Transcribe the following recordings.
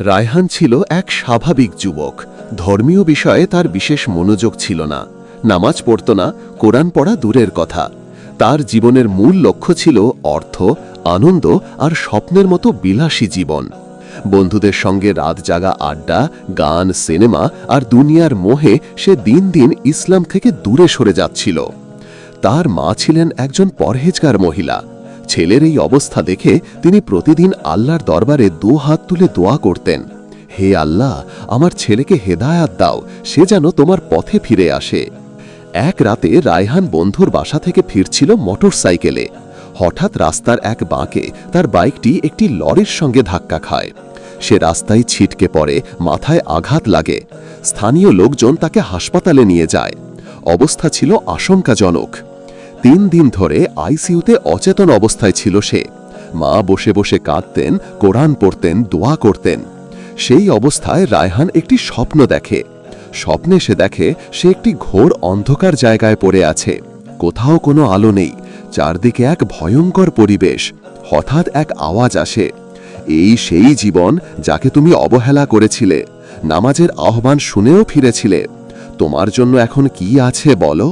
রায়হান ছিল এক স্বাভাবিক যুবক। ধর্মীয় বিষয়ে তার বিশেষ মনোযোগ ছিল না। নামাজ পড়ত না, কোরআন পড়া দূরের কথা। তার জীবনের মূল লক্ষ্য ছিল অর্থ, আনন্দ আর স্বপ্নের মতো বিলাসী জীবন। বন্ধুদের সঙ্গে রাত জাগা আড্ডা, গান, সিনেমা আর দুনিয়ার মোহে সে দিন দিন ইসলাম থেকে দূরে সরে যাচ্ছিল। তার মা ছিলেন একজন পরহেজগার মহিলা। ছেলের এই অবস্থা দেখে তিনি প্রতিদিন আল্লাহর দরবারে দু হাত তুলে দোয়া করতেন। হে আল্লাহ, আমার ছেলেকে হেদায়াত দাও, সে যেন তোমার পথে ফিরে আসে। এক রাতে রায়হান বন্ধুর বাসা থেকে ফিরছিল মোটর সাইকেলে হঠাৎ রাস্তার এক বাঁকে তার বাইকটি একটি লরির সঙ্গে ধাক্কা খায়। সে রাস্তায় ছিটকে পড়ে, মাথায় আঘাত লাগে। স্থানীয় লোকজন তাকে হাসপাতালে নিয়ে যায়। অবস্থা ছিল আশঙ্কাজনক। তিন দিন ধরে আইসিইউতে অচেতন অবস্থায় ছিল সে। মা বসে বসে কাঁদতেন, কোরআন পড়তেন, দোয়া করতেন। সেই অবস্থায় রায়হান একটি স্বপ্ন দেখে। স্বপ্নে সে দেখে সে একটি ঘোর অন্ধকার জায়গায় পড়ে আছে। কোথাও কোনো আলো নেই, চারদিকে এক ভয়ঙ্কর পরিবেশ, হঠাৎ এক আওয়াজ আসে। এই সেই জীবন যাকে তুমি অবহেলা করেছিলে, নামাজের আহ্বান শুনেও ফিরেছিলে। তোমার জন্য এখন কি আছে বলো?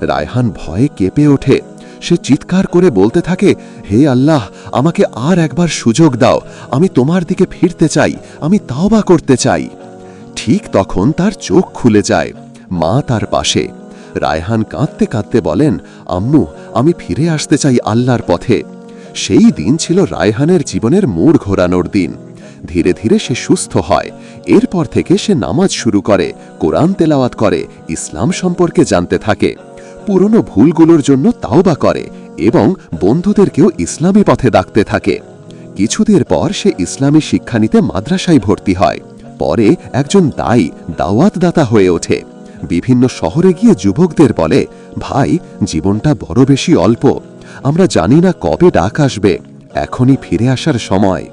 রায়হান ভয়ে কেঁপে ওঠে। সে চিৎকার করে বলতে থাকে, হে আল্লাহ, আমাকে আর একবার সুযোগ দাও। আমি তোমার দিকে ফিরতে চাই। আমি তাওবা করতে চাই। ঠিক তখন তার চোখ খুলে যায়, মা তার পাশে। রায়হান কাঁদতে কাঁদতে বলেন, আম্মু, আমি ফিরে আসতে চাই আল্লাহর পথে। সেই দিন ছিল রায়হানের জীবনের মোড় ঘোরানোর দিন। ধীরে ধীরে সে সুস্থ হয়। এরপর থেকে সে নামাজ শুরু করে, কোরআন তেলাওয়াত করে, ইসলাম সম্পর্কে জানতে থাকে। পুরনো ভুলগুলোর জন্য তাওবা করে এবং বন্ধুদেরকেও ইসলামী পথে ডাকতে থাকে। কিছুদিন পর সে ইসলামী শিক্ষা নিতে মাদ্রাসায় ভর্তি হয়। পরে একজন দায়ী দাওয়াতদাতা হয়ে ওঠে। বিভিন্ন শহরে গিয়ে যুবকদের বলে, ভাই, জীবনটা বড় বেশি অল্প। আমরা জানি না কবে ডাক আসবে। এখনই ফিরে আসার সময়।